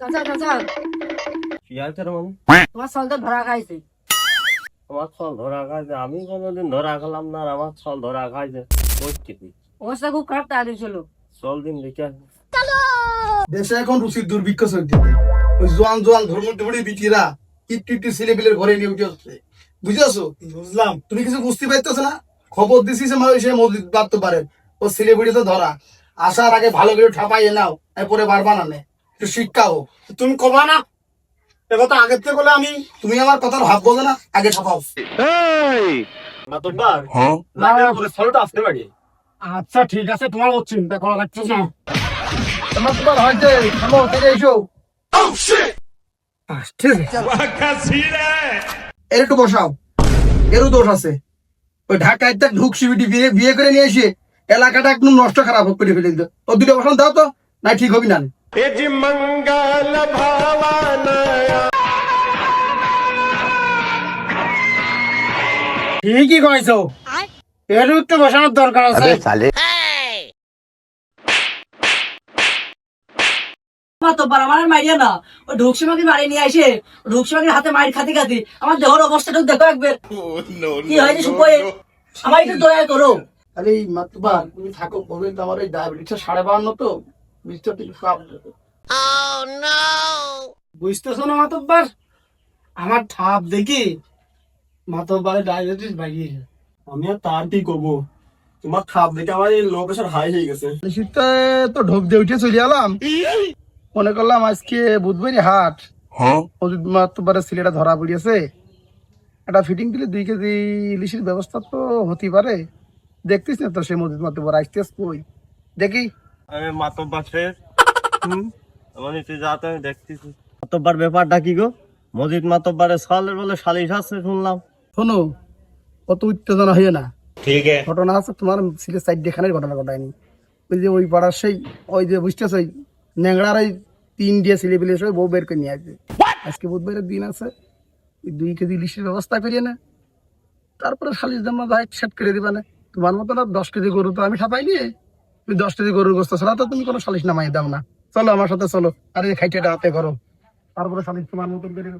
চাচা চাচা কি আছে রে তোমার ছল তো ধরা খাইছে। আমার ছল ধরা খাইছে? আমি কোনোদিন ধরা খেলাম না আমার ধরা খাইছে। অবস্থা খুব খারাপ তাড়াতাড়ি চলো চল দিন দেখে দেশে এখন রুচির দুর্ভিক্ষ চলছে ওই জোয়ান জোয়ান ধর্ম ধরে বিটিরা কিট্টি টি ছেলেপিলের ঘরে নিয়ে উঠে হচ্ছে বুঝেছ? বুঝলাম। তুমি কিছু বুঝতে পারতেছো না? খবর দিছিস সে মসজিদ বাড়তে পারেন ও ছেলেপিড়ি তো ধরা। আসার আগে ভালো করে ঠাপাইয়ে নাও এরপরে বারবার আনে। একটু শিক্ষা হোক। তুমি কমা না। এবার তো আগের থেকে বলে আমি তুমি আমার কথার ভাব বোঝো না আগে ঠাপাও। আসতে পারি। আচ্ছা ঠিক আছে তোমার ও চিন্তা করা লাগছে না। তোমার তোমার হয়েছে। থামো থেকে এসো। ঠিক আছে এর একটু বসাও। এরও দোষ আছে। ওই ঢাকায় ঢুক সিবিটি বিয়ে বিয়ে করে নিয়ে এসে এলাকাটা একদম নষ্ট খারাপ করে ফেলে দিত ও দুটো বসান দাও তো। না ঠিক হবি না। ঠিকই কয়েছো এর একটু বসানোর দরকার আছে। আমার মারিয়া না। ও ঢুকসিমাকে মারি নিয়ে আসে ঢুকসিমাকে হাতে মারি খাতে খাতে। আমার দেহর অবস্থাটা দেখো একবার। কি হয়েছে সুপয়ে? আমার একটু দয়া করো। আরে এই মাতুবা তুমি থাকো বলবেন তো আমার এই ডায়াবেটিসটা সাড়ে বাহান্ন তো। বুঝতে একটু খারাপ বুঝতেছো না মাতব্বার? আমার ঠাপ দেখি মাতব্বারে ডায়াবেটিস বাড়িয়েছে আমি আর তার কি করব? তোমার খাপ দেখে আমার এই লো প্রেশার হাই হয়ে গেছে। শীতে তো ঢোক দিয়ে উঠে চলে এলাম। মনে করলাম আজকে বুধবারই হাট। অজিত মাতব্বারের ছেলেটা ধরা পড়িয়েছে। একটা ফিটিং দিলে দুই কেজি ইলিশের ব্যবস্থা তো হতে পারে। দেখতিস না তো সে মজিদ মাতব্বার আসতেস কই দেখি। আমি মাতব্বার শেষ। মানে তুই যা তো আমি দেখতেছি। মাতব্বার ব্যাপারটা কি গো? মজিদ মাতব্বারের ছলের বলে সালিশ আছে শুনলাম। শোনো কত উত্তেজনা হইয়ে না। ঠিক ঘটনা আছে তোমার ছেলে সাইড দেখানোর ঘটনা ঘটায়নি। ওই যে ওই পাড়ার সেই ওই যে বুঝতেছ ওই ন্যাংড়ার ওই তিন দিয়ে ছেলে পেলে সবাই বউ বের করে নিয়ে আসবে। আজকে বুধবারের দিন আছে দুই কেজি ইলিশের ব্যবস্থা করিয়ে না। তারপরে শালিশ দাম ভাই সেট করে দিবা না। তোমার মতো না দশ কেজি গরু তো আমি ছাপাই নিয়ে তুমি দশ কেজি গরুর গোস্ত ছাড়া তো তুমি কোনো সালিশ নামাই দাও না। চলো আমার সাথে চলো আরে খাইটেটা হাতে করো। তারপরে সালিশ তোমার মতন করে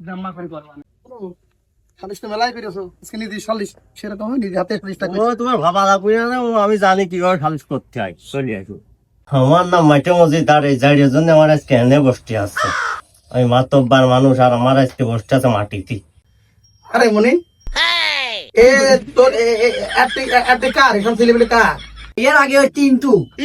জাম্মা করে করবা সালিশ তো মেলাই করেছ আজকে নিজে সালিশ সেরকম হয় নিজে হাতে সালিশটা ও তোমার ভাবা লাগবে না আমি জানি কীভাবে সালিশ করতে হয় চলি আসো। আমার নাম মাইটে এই জায়গার জন্য আমার আজকে এনে বসতে আসছে আমি মাতব্বার মানুষ আর আমার আজকে বসতে আছে মাটিতে। আরে মনি এ তোর এ- কার এসব ছেলেবেলে কার এর আগে ওই তিনটু